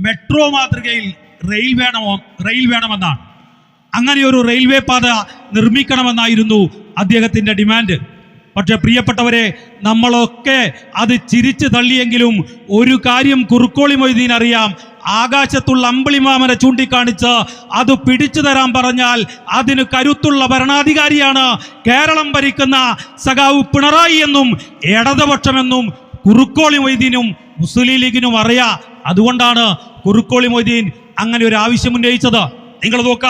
Metro മാതൃകയിൽ rail വേണമോ rail വേണമെന്നാണ്. അങ്ങനെ ഒരു റെയിൽവേ പാത നിർമ്മിക്കണമെന്നായിരുന്നു അദ്ദേഹത്തിന്റെ ഡിമാൻഡ്. പക്ഷെ പ്രിയപ്പെട്ടവരെ നമ്മളൊക്കെ അത് ചിരിച്ചു തള്ളിയെങ്കിലും ഒരു കാര്യം കുറുക്കോളി മൊയ്തീൻ അറിയാം. ആകാശത്തുള്ള അമ്പിളിമാമനെ ചൂണ്ടിക്കാണിച്ച് അത് പിടിച്ചു തരാൻ പറഞ്ഞാൽ അതിന് കരുത്തുള്ള ഭരണാധികാരിയാണ് കേരളം ഭരിക്കുന്ന സഖാവ് പിണറായി എന്നും ഇടതുപക്ഷമെന്നും കുറുക്കോളി മൊയ്തീനും മുസ്ലിം ലീഗിനും അറിയാ. അതുകൊണ്ടാണ് കുറുക്കോളി മൊയ്തീൻ അങ്ങനെ ഒരു ആവശ്യം ഉന്നയിച്ചത്. നിങ്ങൾ നോക്ക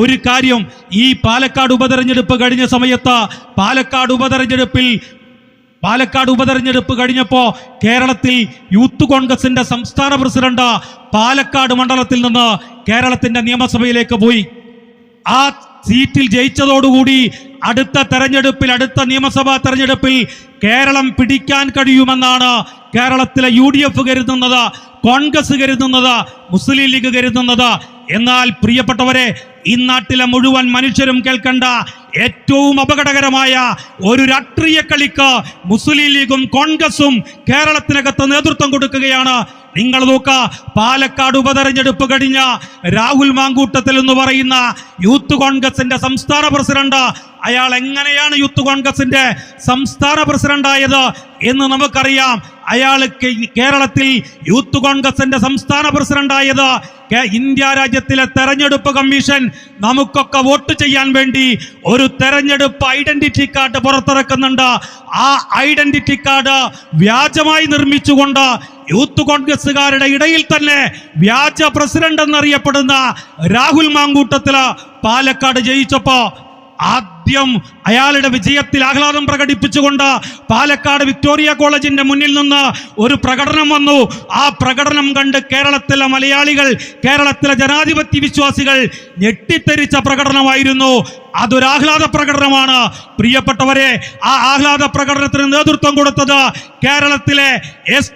ഒരു കാര്യം ഈ പാലക്കാട് ഉപതെരഞ്ഞെടുപ്പ് കഴിഞ്ഞ സമയത്ത് പാലക്കാട് ഉപതെരഞ്ഞെടുപ്പിൽ പാലക്കാട് ഉപതെരഞ്ഞെടുപ്പ് കഴിഞ്ഞപ്പോൾ കേരളത്തിൽ യൂത്ത് കോൺഗ്രസിന്റെ സംസ്ഥാന പ്രസിഡന്റ് പാലക്കാട് മണ്ഡലത്തിൽ നിന്ന് കേരളത്തിന്റെ നിയമസഭയിലേക്ക് പോയി. ആ സീറ്റിൽ ജയിച്ചതോടുകൂടി അടുത്ത തെരഞ്ഞെടുപ്പിൽ അടുത്ത നിയമസഭാ തെരഞ്ഞെടുപ്പിൽ കേരളം പിടിക്കാൻ കഴിയുമെന്നാണ് കേരളത്തിലെ യു ഡി എഫ് കരുതുന്നത് കോൺഗ്രസ് കരുതുന്നത് മുസ്ലിം ലീഗ് കരുതുന്നത്. എന്നാൽ പ്രിയപ്പെട്ടവരെ ഈ നാട്ടിലെ മുഴുവൻ മനുഷ്യരും കേൾക്കേണ്ട ഏറ്റവും അപകടകരമായ ഒരു രാഷ്ട്രീയ കളിക്ക് മുസ്ലിം ലീഗും കോൺഗ്രസും കേരളത്തിനകത്ത് നേതൃത്വം കൊടുക്കുകയാണ് നിങ്ങൾ നോക്ക പാലക്കാട് ഉപതെരഞ്ഞെടുപ്പ് കഴിഞ്ഞ രാഹുൽ മാങ്കൂട്ടത്തിൽ എന്ന് പറയുന്ന യൂത്ത് കോൺഗ്രസിന്റെ സംസ്ഥാന പ്രസിഡന്റ് അയാൾ എങ്ങനെയാണ് യൂത്ത് കോൺഗ്രസിന്റെ സംസ്ഥാന പ്രസിഡന്റായത് എന്ന് നമുക്കറിയാം. അയാൾ കേരളത്തിൽ യൂത്ത് കോൺഗ്രസിന്റെ സംസ്ഥാന പ്രസിഡന്റായത് ഇന്ത്യ രാജ്യത്തിലെ തെരഞ്ഞെടുപ്പ് കമ്മീഷൻ നമുക്കൊക്കെ വോട്ട് ചെയ്യാൻ വേണ്ടി ഒരു തെരഞ്ഞെടുപ്പ് ഐഡന്റിറ്റി കാർഡ് പുറത്തിറക്കുന്നുണ്ട്. ആ ഐഡന്റിറ്റി കാർഡ് വ്യാജമായി നിർമ്മിച്ചുകൊണ്ട് യൂത്ത് കോൺഗ്രസുകാരുടെ ഇടയിൽ തന്നെ വ്യാജ പ്രസിഡന്റ് എന്നറിയപ്പെടുന്ന രാഹുൽ മാങ്കൂട്ടത്തിൽ പാലക്കാട് ജയിച്ചപ്പോ ആദ്യം അയാളുടെ വിജയത്തിൽ ആഹ്ലാദം പ്രകടിപ്പിച്ചുകൊണ്ട് പാലക്കാട് വിക്ടോറിയ കോളേജിന്റെ മുന്നിൽ നിന്ന് ഒരു പ്രകടനം വന്നു. ആ പ്രകടനം കണ്ട് കേരളത്തിലെ മലയാളികൾ കേരളത്തിലെ ജനാധിപത്യ വിശ്വാസികൾ ഞെട്ടിത്തെരിച്ച പ്രകടനമായിരുന്നു. അതൊരാഹ്ലാദ പ്രകടനമാണ്. പ്രിയപ്പെട്ടവരെ ആ ആഹ്ലാദ പ്രകടനത്തിന് നേതൃത്വം കൊടുത്തത് കേരളത്തിലെ എസ്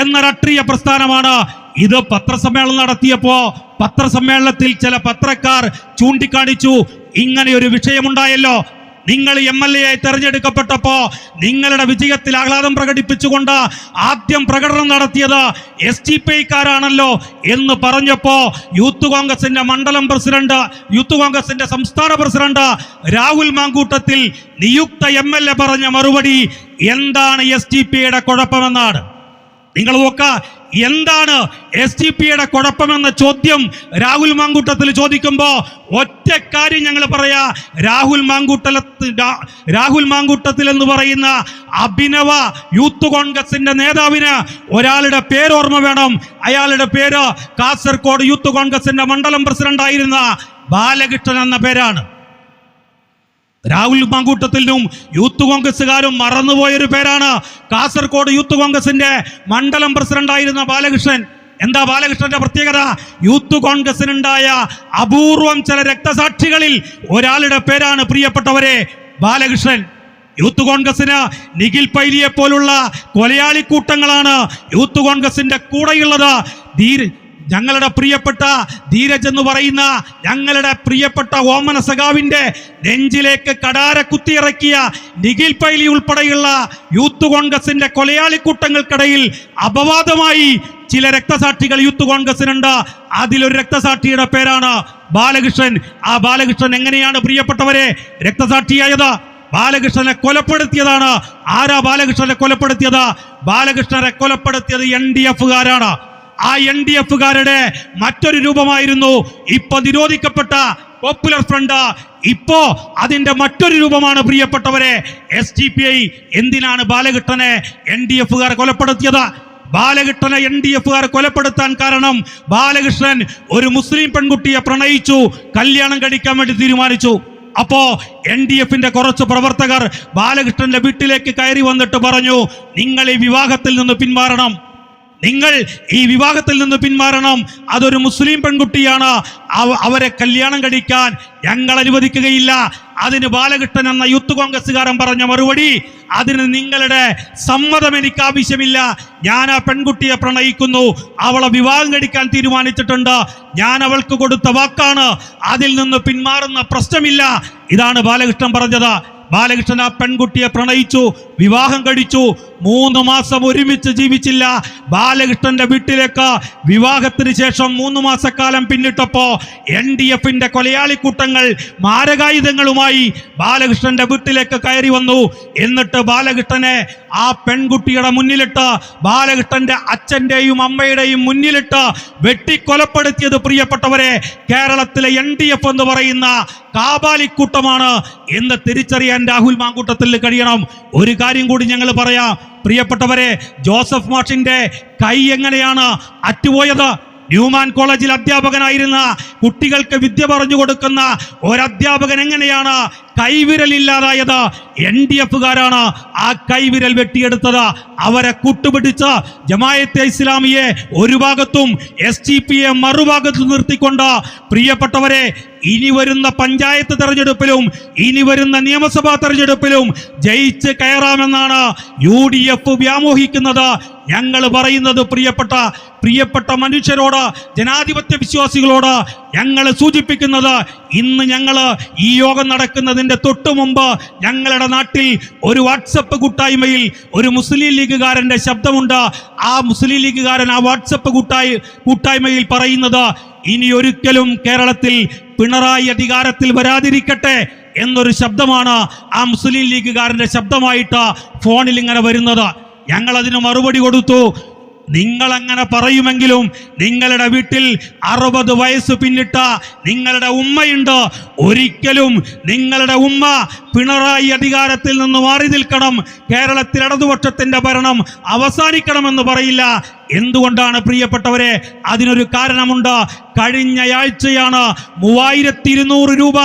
എന്ന രാഷ്ട്രീയ പ്രസ്ഥാനമാണ്. ഇത് പത്രസമ്മേളനം നടത്തിയപ്പോ പത്രസമ്മേളനത്തിൽ ചില പത്രക്കാർ ചൂണ്ടിക്കാണിച്ചു. ഇങ്ങനെ ഒരു വിഷയമുണ്ടായല്ലോ. നിങ്ങൾ എം എൽ എ ആയി തെരഞ്ഞെടുക്കപ്പെട്ടപ്പോ നിങ്ങളുടെ വിജയത്തിൽ ആഹ്ലാദം പ്രകടിപ്പിച്ചുകൊണ്ട് ആദ്യം പ്രകടനം നടത്തിയത് എസ് ടി പി ഐക്കാരാണല്ലോ എന്ന് പറഞ്ഞപ്പോ യൂത്ത് കോൺഗ്രസിന്റെ മണ്ഡലം പ്രസിഡന്റ് യൂത്ത് കോൺഗ്രസിന്റെ സംസ്ഥാന പ്രസിഡന്റ് രാഹുൽ മാങ്കൂട്ടത്തിൽ നിയുക്ത എം എൽ എ പറഞ്ഞ മറുപടി എന്താണ് എസ് ടി പി യുടെ കുഴപ്പമെന്നാണ്. നിങ്ങൾ നോക്ക എന്താണ് എസ് ടി പിയുടെ കുഴപ്പമെന്ന ചോദ്യം രാഹുൽ മാങ്കൂട്ടത്തിൽ ചോദിക്കുമ്പോൾ ഒറ്റ കാര്യം ഞങ്ങൾ പറയാ രാഹുൽ മാങ്കൂട്ടല രാഹുൽ മാങ്കൂട്ടത്തിൽ എന്ന് പറയുന്ന അഭിനവ യൂത്ത് കോൺഗ്രസിന്റെ നേതാവിന് ഒരാളുടെ പേരോർമ്മ വേണം. അയാളുടെ പേര് കാസർഗോഡ് യൂത്ത് കോൺഗ്രസിന്റെ മണ്ഡലം പ്രസിഡന്റ് ആയിരുന്ന ബാലകൃഷ്ണൻ എന്ന പേരാണ്. രാഹുൽ മാങ്കൂട്ടത്തിലും യൂത്ത് കോൺഗ്രസ്സുകാരും മറന്നുപോയൊരു പേരാണ് കാസർഗോഡ് യൂത്ത് കോൺഗ്രസിന്റെ മണ്ഡലം പ്രസിഡന്റായിരുന്ന ബാലകൃഷ്ണൻ. എന്താ ബാലകൃഷ്ണന്റെ പ്രത്യേകത? യൂത്ത് കോൺഗ്രസിനുണ്ടായ അപൂർവം ചില രക്തസാക്ഷികളിൽ ഒരാളുടെ പേരാണ് പ്രിയപ്പെട്ടവരെ ബാലകൃഷ്ണൻ. യൂത്ത് കോൺഗ്രസിന് നിഖിൽ പൈലിയെ പോലുള്ള കൊലയാളിക്കൂട്ടങ്ങളാണ് യൂത്ത് കോൺഗ്രസിന്റെ കൂടെയുള്ളത്. ധീര ഞങ്ങളുടെ പ്രിയപ്പെട്ട ധീരജ് എന്ന് പറയുന്ന ഞങ്ങളുടെ പ്രിയപ്പെട്ട ഓമന സഖാവിന്റെ നെഞ്ചിലേക്ക് കടാര കുത്തിയിറക്കിയ നിഖിൽ പൈലി ഉൾപ്പെടെയുള്ള യൂത്ത് കോൺഗ്രസിന്റെ കൊലയാളിക്കൂട്ടങ്ങൾക്കിടയിൽ അപവാദമായി ചില രക്തസാക്ഷികൾ യൂത്ത് കോൺഗ്രസിനുണ്ട്. അതിലൊരു രക്തസാക്ഷിയുടെ പേരാണ് ബാലകൃഷ്ണൻ. ആ ബാലകൃഷ്ണൻ എങ്ങനെയാണ് പ്രിയപ്പെട്ടവരെ രക്തസാക്ഷിയായത്? ബാലകൃഷ്ണനെ കൊലപ്പെടുത്തിയതാണ്. ആരാ ബാലകൃഷ്ണനെ കൊലപ്പെടുത്തിയത്? ബാലകൃഷ്ണനെ കൊലപ്പെടുത്തിയത് എൻ ഡി എഫുകാരാണ്. ആ എൻ ഡി എഫുകാരുടെ മറ്റൊരു രൂപമായിരുന്നു ഇപ്പൊ നിരോധിക്കപ്പെട്ട പോപ്പുലർ ഫ്രണ്ട് ഇപ്പോ അതിന്റെ മറ്റൊരു രൂപമാണ് പ്രിയപ്പെട്ടവരെ എസ് ഡി പി ഐ എന്തിനാണ് ബാലകൃഷ്ണനെ എൻ ഡി എഫുകാർ കൊലപ്പെടുത്തിയത്? ബാലകൃഷ്ണനെ എൻ ഡി എഫുകാർ കൊലപ്പെടുത്താൻ കാരണം ബാലകൃഷ്ണൻ ഒരു മുസ്ലിം പെൺകുട്ടിയെ പ്രണയിച്ചു കല്യാണം കഴിക്കാൻ വേണ്ടി തീരുമാനിച്ചു. അപ്പോ എൻ ഡി എഫിന്റെ കുറച്ച് പ്രവർത്തകർ ബാലകൃഷ്ണന്റെ വീട്ടിലേക്ക് കയറി വന്നിട്ട് പറഞ്ഞു നിങ്ങൾ ഈ വിവാഹത്തിൽ നിന്ന് പിന്മാറണം. നിങ്ങൾ ഈ വിവാഹത്തിൽ നിന്ന് പിന്മാറണം. അതൊരു മുസ്ലിം പെൺകുട്ടിയാണ്. അവരെ കല്യാണം കഴിക്കാൻ ഞങ്ങൾ അനുവദിക്കുകയില്ല. അതിന് ബാലകൃഷ്ണൻ എന്ന യൂത്ത് കോൺഗ്രസ്സുകാരൻ പറഞ്ഞ മറുപടി അതിന് നിങ്ങളുടെ സമ്മതം എനിക്ക് ആവശ്യമില്ല. ഞാൻ ആ പെൺകുട്ടിയെ പ്രണയിക്കുന്നു. അവളെ വിവാഹം കഴിക്കാൻ തീരുമാനിച്ചിട്ടുണ്ട്. ഞാൻ അവൾക്ക് കൊടുത്ത വാക്കാണ്. അതിൽ നിന്ന് പിന്മാറുന്ന പ്രശ്നമില്ല. ഇതാണ് ബാലകൃഷ്ണൻ പറഞ്ഞത്. ബാലകൃഷ്ണൻ ആ പെൺകുട്ടിയെ പ്രണയിച്ചു വിവാഹം കഴിച്ചു. മൂന്ന് മാസം ഒരുമിച്ച് ജീവിച്ചില്ല. ബാലകൃഷ്ണന്റെ വീട്ടിലേക്ക് വിവാഹത്തിന് ശേഷം മൂന്ന് മാസക്കാലം പിന്നിട്ടപ്പോ എൻ ഡി എഫിന്റെ കൊലയാളിക്കൂട്ടങ്ങൾ മാരകായുധങ്ങളുമായി ബാലകൃഷ്ണന്റെ വീട്ടിലേക്ക് കയറി വന്നു. എന്നിട്ട് ബാലകൃഷ്ണനെ ആ പെൺകുട്ടിയുടെ മുന്നിലിട്ട് ബാലകൃഷ്ണന്റെ അച്ഛന്റെയും അമ്മയുടെയും മുന്നിലിട്ട് വെട്ടിക്കൊലപ്പെടുത്തിയത് പ്രിയപ്പെട്ടവരെ കേരളത്തിലെ എൻ ഡി എഫ് എന്ന് പറയുന്ന കാബാലിക്കൂട്ടമാണ് എന്ന് തിരിച്ചറിയാൻ രാഹുൽ മാങ്കൂട്ടത്തിൽ കഴിയണം. ഒരു കാര്യം കൂടി ഞങ്ങൾ പറയാം. പ്രിയപ്പെട്ടവരെ ജോസഫ് മാഷിന്റെ കൈ എങ്ങനെയാണ് അറ്റുപോയത്? ന്യൂമാൻ കോളേജിൽ അധ്യാപകനായിരുന്ന കുട്ടികൾക്ക് വിദ്യ പറഞ്ഞു കൊടുക്കുന്ന ഒരധ്യാപകൻ എങ്ങനെയാണ് കൈവിരലില്ലാതായത് എൻ ഡി എഫുകാരാണ് ആ കൈവിരൽ വെട്ടിയെടുത്തത്. അവരെ കൂട്ടുപിടിച്ച് ജമായത്തെ ഇസ്ലാമിയെ ഒരു ഭാഗത്തും എസ് ടി പിയെ മറുഭാഗത്തും നിർത്തിക്കൊണ്ട് പ്രിയപ്പെട്ടവരെ ഇനി വരുന്ന പഞ്ചായത്ത് തെരഞ്ഞെടുപ്പിലും ഇനി വരുന്ന നിയമസഭാ തെരഞ്ഞെടുപ്പിലും ജയിച്ച് കയറാമെന്നാണ് യു ഡി എഫ് വ്യാമോഹിക്കുന്നത്. ഞങ്ങൾ പറയുന്നത് പ്രിയപ്പെട്ട പ്രിയപ്പെട്ട മനുഷ്യരോട് ജനാധിപത്യ വിശ്വാസികളോട് ഞങ്ങൾ സൂചിപ്പിക്കുന്നത് ഇന്ന് ഞങ്ങൾ ഈ യോഗം നടക്കുന്നതിന്റെ തൊട്ടു മുമ്പ് ഞങ്ങളുടെ നാട്ടിൽ ഒരു വാട്സപ്പ് കൂട്ടായ്മയിൽ ഒരു മുസ്ലിം ലീഗുകാരന്റെ ശബ്ദമുണ്ട്. ആ മുസ്ലിം ലീഗുകാരൻ ആ വാട്സപ്പ് കൂട്ടായി കൂട്ടായ്മയിൽ പറയുന്നത് ഇനി ഒരിക്കലും കേരളത്തിൽ പിണറായി അധികാരത്തിൽ വരാതിരിക്കട്ടെ എന്നൊരു ശബ്ദമാണ് ആ മുസ്ലിം ലീഗുകാരന്റെ ശബ്ദമായിട്ട് ഫോണിൽ ഇങ്ങനെ വരുന്നത്. ഞങ്ങൾ അതിന് മറുപടി കൊടുത്തു. നിങ്ങൾ അങ്ങനെ പറയുമെങ്കിലും നിങ്ങളുടെ വീട്ടിൽ അറുപത് വയസ്സ് പിന്നിട്ട നിങ്ങളുടെ ഉമ്മയുണ്ട്. ഒരിക്കലും നിങ്ങളുടെ ഉമ്മ പിണറായി അധികാരത്തിൽ നിന്ന് മാറി നിൽക്കണം. കേരളത്തിൽ ഇടതുപക്ഷത്തിന്റെ ഭരണം അവസാനിക്കണമെന്ന് പറയില്ല. എന്തുകൊണ്ടാണ് പ്രിയപ്പെട്ടവരെ? അതിനൊരു കാരണമുണ്ട്. കഴിഞ്ഞയാഴ്ചയാണ് മൂവായിരത്തി ഇരുന്നൂറ് രൂപ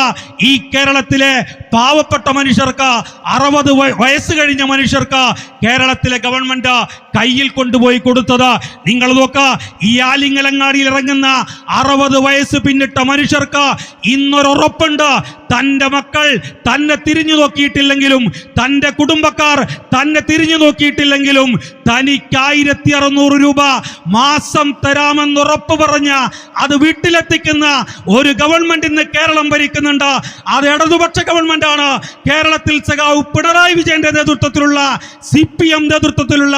ഈ കേരളത്തിലെ പാവപ്പെട്ട മനുഷ്യർക്ക് അറുപത് വയസ്സ് കഴിഞ്ഞ മനുഷ്യർക്ക് കേരളത്തിലെ ഗവൺമെന്റ് കയ്യിൽ കൊണ്ടുപോയി കൊടുത്തത്. നിങ്ങൾ നോക്ക ഈ ആലിങ്ങലങ്ങാടിയിൽ ഇറങ്ങുന്ന അറുപത് വയസ്സ് പിന്നിട്ട മനുഷ്യർക്ക് ഇന്നൊരുറപ്പുണ്ട് തന്റെ മക്കൾ തന്നെ തിരിഞ്ഞു നോക്കിയിട്ടില്ലെങ്കിലും തന്റെ കുടുംബക്കാർ തന്നെ തിരിഞ്ഞു നോക്കിയിട്ടില്ലെങ്കിലും തനിക്ക് ആയിരത്തി അറുന്നൂറ് രൂപ മാസം തരാമെന്ന് ഉറപ്പ് പറഞ്ഞ അത് വീട്ടിലെത്തിക്കുന്ന ഒരു ഗവൺമെന്റ് ഇന്ന് കേരളം ഭരിക്കുന്നുണ്ട്. അത് ഇടതുപക്ഷ ഗവൺമെന്റ് ആണ് കേരളത്തിൽ സഖാവ് പിണറായി വിജയന്റെ നേതൃത്വത്തിലുള്ള സി പി എം നേതൃത്വത്തിലുള്ള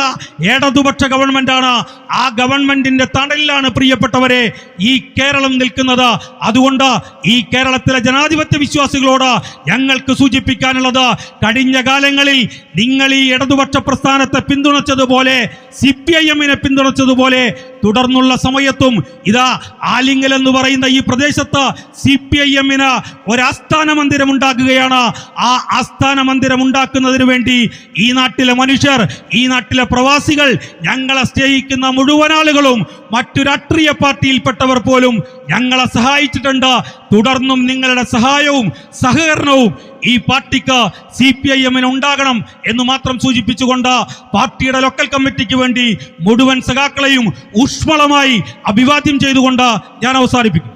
ഇടതുപക്ഷ ഗവൺമെന്റ് ആണ് ആ ഗവൺമെന്റിന്റെ തണലിലാണ് പ്രിയപ്പെട്ടവരെ ഈ കേരളം നിൽക്കുന്നത്. അതുകൊണ്ട് ഈ കേരളത്തിലെ ജനാധിപത്യ വിശ്വാസികളോട് ഞങ്ങൾക്ക് സൂചിപ്പിക്കാനുള്ളത് കഴിഞ്ഞ കാലങ്ങളിൽ നിങ്ങൾ ഈ ഇടതുപക്ഷ പ്രസ്ഥാനത്തെ പിന്തുണച്ചതുപോലെ സി പി ഐ എമ്മിനെ പിന്തുണച്ചതുപോലെ തുടർന്നുള്ള സമയത്തും ഇതാ ആലിംഗൽ എന്ന് പറയുന്ന ഈ പ്രദേശത്ത് സി പി ഐ എമ്മിന് ഒരാസ്ഥാന മന്ദിരം ഉണ്ടാക്കുകയാണ്. ആ ആസ്ഥാന മന്ദിരം ഉണ്ടാക്കുന്നതിന് വേണ്ടി ഈ നാട്ടിലെ മനുഷ്യർ ഈ നാട്ടിലെ പ്രവാസികൾ ഞങ്ങളെ സ്നേഹിക്കുന്ന മുഴുവൻ ആളുകളും മറ്റു രാഷ്ട്രീയ പാർട്ടിയിൽപ്പെട്ടവർ പോലും ഞങ്ങളെ സഹായിച്ചിട്ടുണ്ട്. തുടർന്നും നിങ്ങളുടെ സഹായവും സഹകരണവും ഈ പാർട്ടിക്ക് സി പി ഐ എമ്മിന് ഉണ്ടാകണം എന്ന് മാത്രം സൂചിപ്പിച്ചുകൊണ്ട് പാർട്ടിയുടെ ലോക്കൽ കമ്മിറ്റിക്ക് വേണ്ടി മുഴുവൻ സഖാക്കളെയും ഊഷ്മളമായി അഭിവാദ്യം ചെയ്തുകൊണ്ട് ഞാൻ അവസാനിപ്പിക്കും